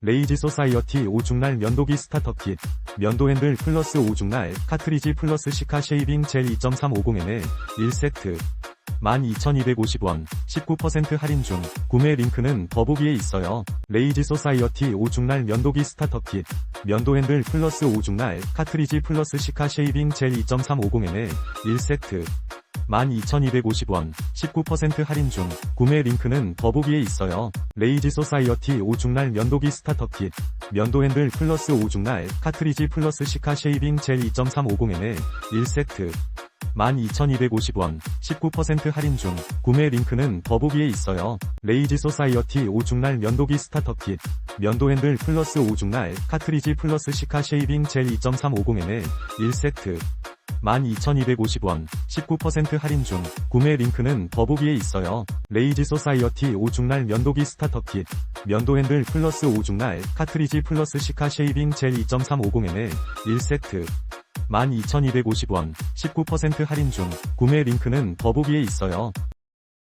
레이지 소사이어티 오중날 면도기 스타터 킷, 면도 핸들 플러스 오중날, 카트리지 플러스 시카 쉐이빙 젤 2.350ml, 1세트. 12,250원, 19% 할인 중, 구매 링크는 더보기에 있어요. 레이지 소사이어티 오중날 면도기 스타터 킷, 면도 핸들 플러스 오중날, 카트리지 플러스 시카 쉐이빙 젤 2.350ml, 1세트. 12,250원, 19% 할인 중, 구매 링크는 더보기에 있어요. 레이지 소사이어티 오중날 면도기 스타터 킷, 면도 핸들 플러스 오중날, 카트리지 플러스 시카 쉐이빙 젤 2.350ml, 1세트. 12,250원, 19% 할인 중, 구매 링크는 더보기에 있어요. 레이지 소사이어티 오중날 면도기 스타터 킷, 면도 핸들 플러스 오중날, 카트리지 플러스 시카 쉐이빙 젤 2.350ml, 1세트. 12,250원, 19% 할인 중, 구매 링크는 더보기에 있어요. 레이지 소사이어티 오중날 면도기 스타터 킷, 면도 핸들 플러스 오중날, 카트리지 플러스 시카 쉐이빙 젤 2.350ml, 1세트. 12,250원, 19% 할인 중, 구매 링크는 더보기에 있어요.